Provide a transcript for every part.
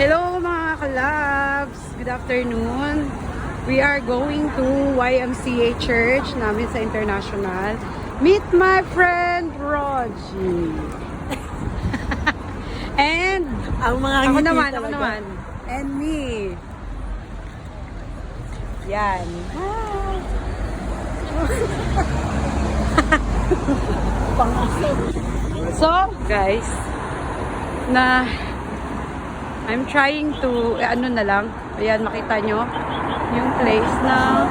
Hello mga kalabs! Good afternoon. We are going to YMCA Church namin sa International. Meet my friend Rogie. And Ang mga ako naman, ako talaga. naman. And me. Yan. So, guys, na I'm trying to, eh, ano na lang, ayan, makita nyo, yung place na,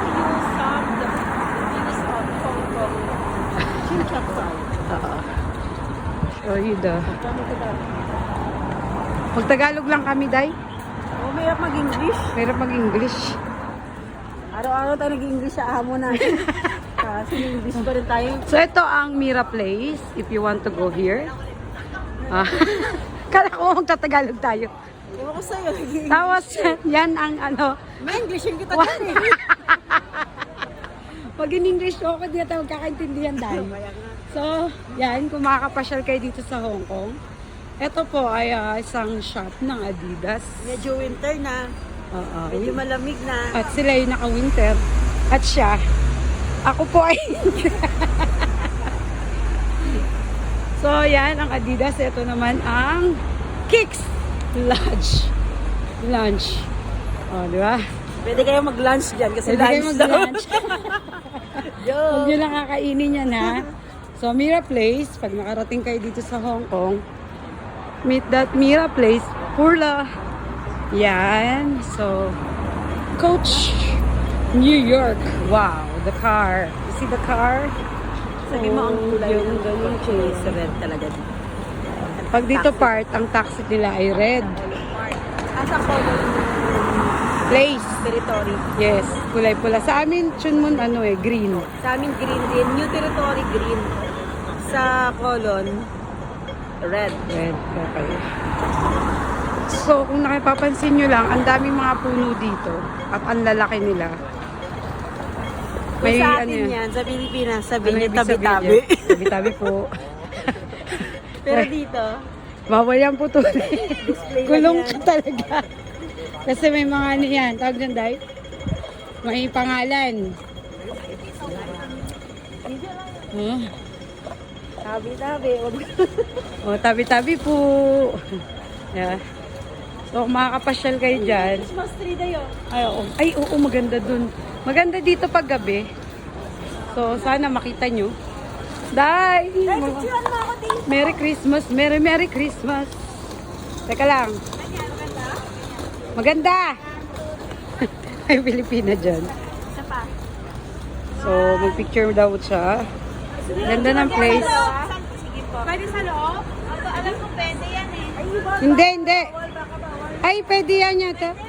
Oo. show you the, pag Tagalog lang kami, Day. Oh, may mag-English. Pero mag-English. Araw-araw tayo nag-English sa amo na. Kasi English pa rin tayo. So, ito ang Mira Place, if you want to go here. Ah, kala ko magtatagalog tayo. Ewan ko sa'yo. Tapos, yan ang ano, May English yung kita dyan eh. pag in English ko, hindi natin magkakaintindihan dahil. So, yan, kung makakapasyal kayo dito sa Hong Kong, ito po ay ah, isang shop ng Adidas. Medyo winter na. Oo. Medyo malamig na. At sila ay naka-winter. At siya, ako po ay... so, yan ang Adidas. Ito naman ang Kicks Lunch. Lunch. O, di ba? Pwede kayo mag-lunch dyan kasi Pwede kayo lunch daw. mag-lunch. Yo. Huwag nyo lang kakainin yan, ha? So, Mira Place, pag nakarating kayo dito sa Hong Kong, meet that Mira Place, Purla. Yan. So, Coach, New York. Wow, the car. You see the car? Sabi mo ang Oh, kulay yung ng ganun sa red talaga dito. Pag dito part, ang taxi nila ay red. Asa ko Place. territory. Yes, kulay pula. Sa amin, Chunmun, ano eh, green. Sa amin green din. New territory green. Sa colon, red. Red. Okay. So, kung nakipapansin nyo lang, ang daming mga puno dito at ang lalaki nila. Kung sa ano atin yan, sa Pilipinas, sabi Ano niya tabi-tabi. Tabi-tabi po. Pero dito, Bawal yan po to. Kulong ka talaga. Kasi may mga ano yan. Tawag dyan, Day? May pangalan. Huh? Tabi-tabi. O, tabi-tabi po. Yeah. So, makakapasyal kayo dyan, Christmas tree dayo. Ay, oo. Ay, oo, maganda dun. Maganda dito pag gabi. So, sana makita nyo. Dito. Merry Christmas! Merry, Merry Christmas! Teka lang. Maganda! Ay, Pilipina dyan. Isa pa. So, mag-picture daw siya. Ganda ng place. Pwede sa loob? Alam ko pwede yan eh. Hindi, hindi. Ay, pwede yan yata. Sige.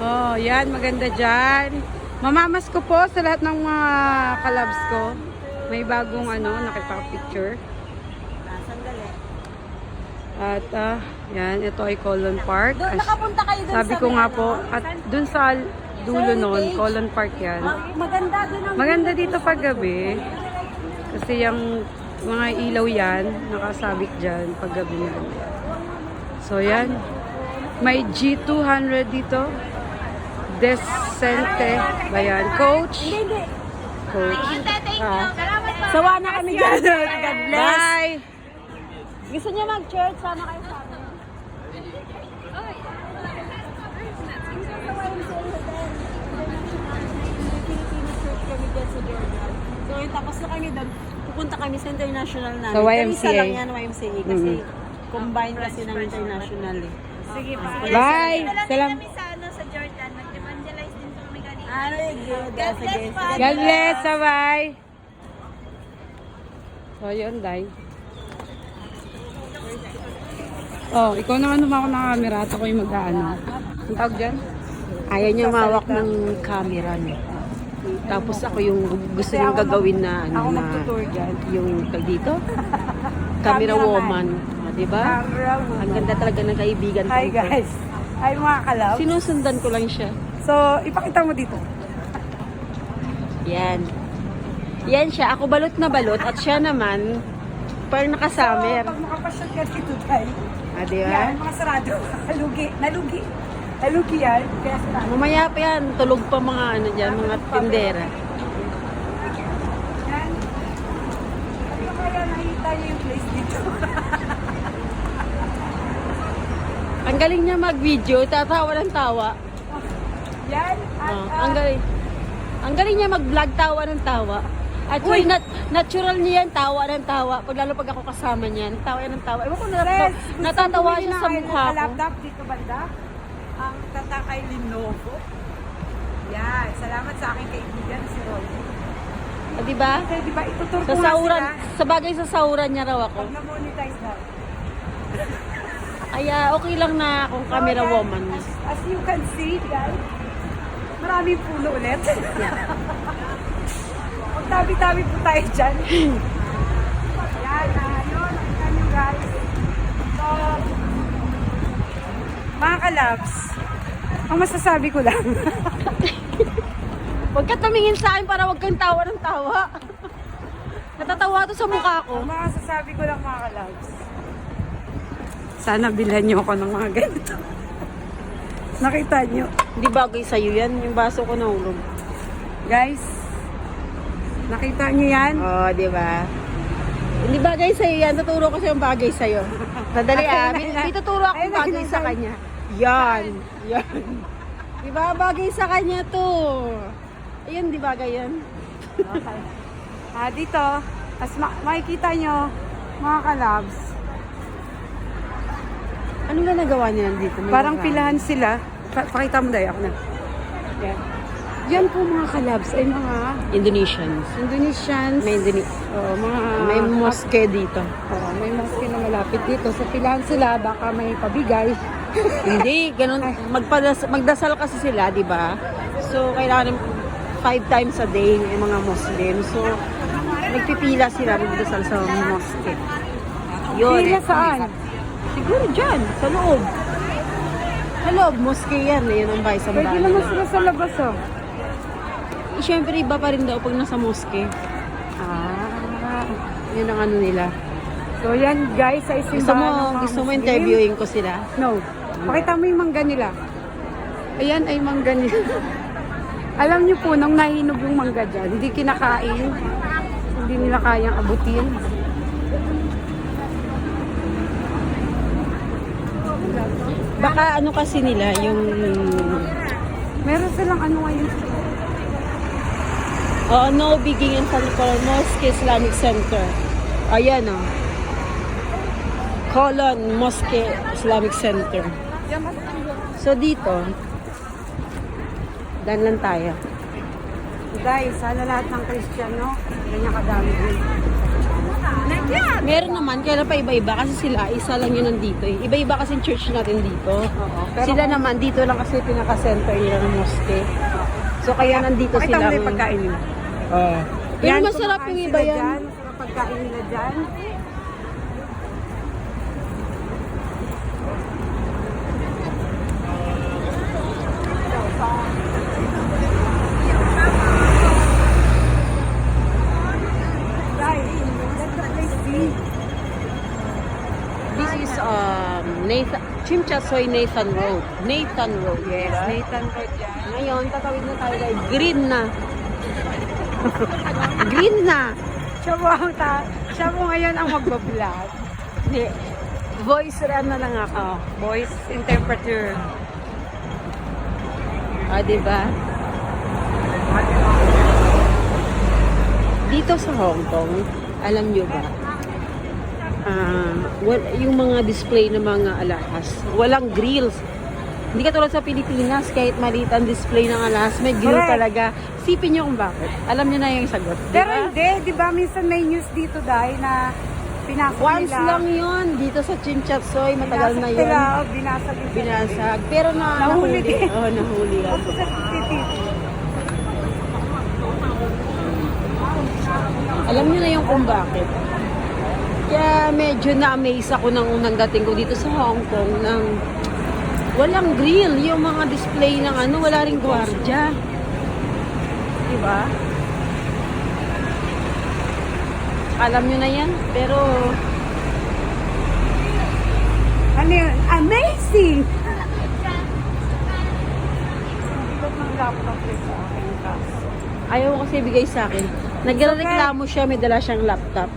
Oh, yan. Maganda dyan. Mamamas ko po sa lahat ng mga kalabs ko. May bagong ano, nakipag-picture. Ah. At ah, yan, ito ay Colon Park. Doon, nakapunta kayo doon sabi sa ko nga ano? po, at dun sa dulo noon, Colon Park yan. Ma- Maganda doon ang Maganda dito pag gabi. Kasi yung mga ilaw yan, nakasabik dyan pag gabi. So yan. May G200 dito. Descente. Ba yan? Coach. Coach. Ah. Sawa na kami dyan. God bless. Bye! Gusto niya mag-church, sama kayo sa amin. So, yung tapos na kami doon, pupunta kami sa international namin. Isa YMCA. lang yan, YMCA, kasi Mhm. combine kasi ng international eh. Sige pa. Bye! Din Salam. kami sa, ano, sa Jordan. Nag-evangelize din po kami kanina. Ano yung? God bless. God bless! Bye! So, yun, Day. Oh, ikaw naman naman ako ng camera at ako yung mag-ano. Ang tawag dyan? Ayaw niya mawak ng camera niya. Tapos ako yung gusto niyang gagawin na ano Ako na dyan. yung tag dito. Camera woman, ah, 'di ba? Ang ganda talaga ng kaibigan ko. Hi guys! Hi mga kalab. Sinusundan ko lang siya. So, ipakita mo dito. Yan. Yan siya. Ako balot na balot at siya naman parang nakasamer. So, pag makapasyal ka dito, Day, Ah, di ba? Yan, mga sarado. Nalugi. Nalugi. Nalugi yan. Kaya sarado. Mamaya pa yan, tulog pa mga ano dyan, mga tindera. Yan. Ano kaya nakita niyo yung place dito? Ang galing niya mag-video, tatawa ng tawa. Yan. At, Oh, ang galing. Ang galing niya mag-vlog, tawa ng tawa. At Uy! nat natural niya yan, tawa ng tawa. Pag lalo pag ako kasama niya, tawa yan ng tawa. Ewan ko, natatawa, gusto natatawa siya na sa mukha ko. laptop dito banda. Ang tatakay Lenovo. Yan. Salamat sa aking kaibigan si Rolly. Ah, di ba? Kasi di ba ituturo Sa ko nga sauran, sila. sa bagay sa sauran niya raw ako. Pag na-monetize na. Kaya okay lang na akong camera So, woman. As, as you can see, guys, maraming puno ulit. Magtabi-tabi po tayo dyan. Yan, ah, yun, nakita nyo guys. So, mga kalabs, ang masasabi ko lang, Huwag ka tumingin sa akin para huwag kang tawa ng tawa. Natatawa to sa mukha ko. ang masasabi ko lang mga kalabs, sana bilhan nyo ako ng mga ganito. Nakita nyo. Hindi bagay sa'yo yan, yung baso ko nahulog. Guys, nakita nyo yan? Oo, oh, di ba? Hindi bagay sa'yo yan, tuturo ko sa yung bagay sa'yo. Sadali ah, may, may tuturo akong bagay sa kanya. Yan, yan. Di ba bagay sa kanya to? Ayun, di bagay yan. Okay. Ah, dito, as ma- makikita nyo, mga kalabs, Ano na nagawa niya dito? May parang pilahan sila. Pa- pakita mo dayo ako na. Yan. Yan po mga kalabs ay mga Indonesians. Indonesians. May, Indone- Oo, mga... may mosque dito. Oo, may mosque na malapit dito. Sa pilahan sila, baka may pabigay. Hindi, ganun. Magpadas, magdasal kasi sila, di ba? So, kailangan five times a day yung mga Muslim. So, nagpipila sila magdasal sa mosque. Yun. Pila saan? Siguro dyan, sa loob. Sa loob, mosque yan. Yun ang bahay sa Pwede naman sila sa labas, oh. Siyempre, iba pa rin daw pag nasa mosque. Ah. Yun ang ano nila. So, yan guys, sa Gusto isimbahan ng mo, mga gusto mo Muslim. interviewin ko sila? No. Pakita mo yung mangga nila. Ayan ay mangga nila. Alam niyo po, nung nahinog yung mangga dyan, hindi kinakain. Hindi nila kayang abutin. Baka ano kasi nila, yung... Meron silang ano ngayon. Oh, no Biging and Salipal Mosque Islamic Center. Ayan oh. Colon Mosque Islamic Center. So dito, dan lang tayo. Guys, sana lahat ng Kristiyano, ganyan kadami din. Meron naman, kaya pa iba-iba kasi sila, isa lang yun nandito eh. Iba-iba kasi yung church natin dito. Oo. Pero sila naman, dito lang kasi pinaka-center nila ng mosque. So kaya nandito Pakita sila. mo na yung pagkain nila. Oh. Pero Yan, masarap kumakain yung iba sila yan. Dyan, masarap pagkain nila dyan. Guys, let the place be. This is um, Nathan, Chimchasoy Nathan Road. Nathan Road. Yes? Nathan Road yan. Ngayon, tatawid na tayo guys. Green na. Green na. Siya po, ang ta siya po ngayon ang magbablog. Hindi. Voice run na lang ako. Voice interpreter. Ah, di ba? Dito sa Hong Kong, alam nyo ba? Ah, wal, yung mga display ng mga alahas, walang grills. Hindi ka tulad sa Pilipinas, kahit maliit ang display ng alahas, may grill Correct. talaga. Sipin nyo kung bakit. Alam nyo na yung sagot. di Pero hindi, di ba minsan may news dito dahil na pinasok Once nila. lang yun, dito sa Chinchatsoy, matagal Binasag na yun. Nila, oh, binasag yung Binasag. Pero na, Nahuli nahuli. din. Oo, oh, nahuli sa CCTV. Alam niyo na yung kung bakit. Kaya medyo na-amaze ako nang unang dating ko dito sa Hong Kong ng walang grill. Yung mga display ng ano, wala ring gwardiya. Diba? Alam niyo na yan. Pero Ano Easy! Bigat ng laptop rin sa akin kasi. Ayaw ko kasi bigay sa akin. Nagreklamo siya, may dala siyang laptop.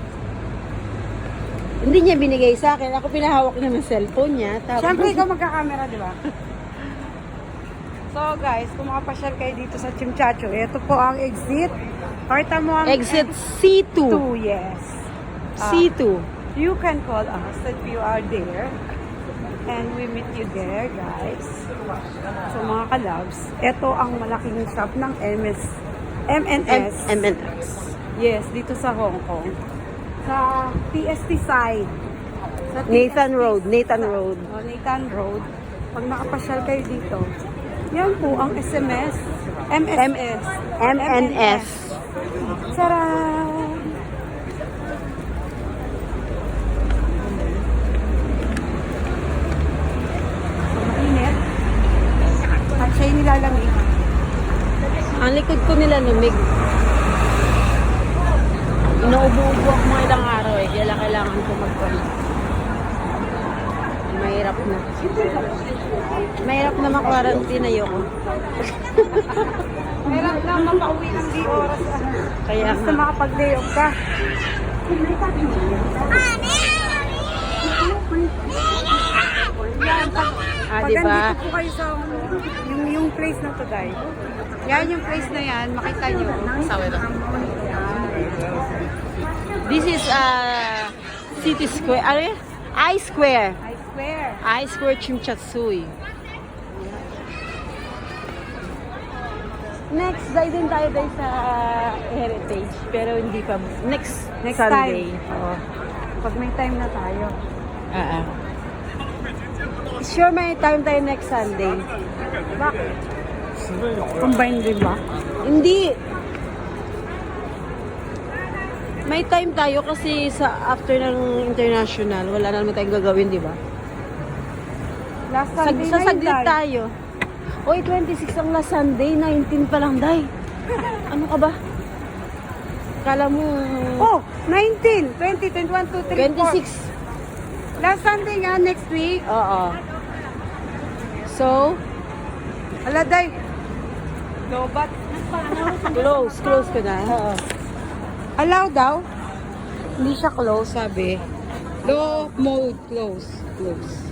Hindi niya binigay sa akin. Ako pinahawak niya ng cellphone niya. Tapos, Siyempre, ikaw magka-camera, di ba? So guys, kung makapasyal kayo dito sa Chimchacho, ito po ang exit. Pakita mo ang Exit C2. 2, yes. Ah, C2. you can call us if you are there. And we meet you there, guys. So mga kalabs, ito ang malaking shop ng MS, MNS. M- MNS. Yes, dito sa Hong Kong. Sa PST side. Sa Nathan Road. Nathan Road. O, Nathan Road. Pag nakapasyal kayo dito, yan po ang SMS. MSS. MNS. Sarap! Mainit. At siya'y nilalamig. Ang likod ko nila lumig. Inuubo-ubo ako mga ilang araw eh. Kaya kailangan ko mag-call. Mahirap na. Mahirap na makwarantin ayoko. Meron lang mapauwi ng di oras. ah. Kaya Basta nga. makapag-lay off ka. Ah, di ba? po kayo sa yung, yung place na to, guys. Yan yung place na yan, makita nyo. Sawi na. This is uh, City Square. Ano yun? I Square. I swear. I Square Chimchatsui. Next, dahil din tayo tayo sa Heritage. Pero hindi pa. Next, Next Sunday. time. Oo. Pag may time na tayo. Ah, ah. Sure may time tayo next Sunday. Bakit? Combine din ba? Hindi. May time tayo kasi sa after ng international, wala na naman tayong gagawin, di ba? Last Sag Sunday na yun, Day. tayo. Oy, 26 ang last Sunday, 19 pa lang, day. ano ka ba? Kala mo, Oh, 19, 20, 21, 2, 3, 4. 26. Last Sunday nga, next week. Oo. So, Ala, day. Lobat. close, close ko na. Oo. Allow daw. Hindi siya close, sabi. Low mode, close. Close.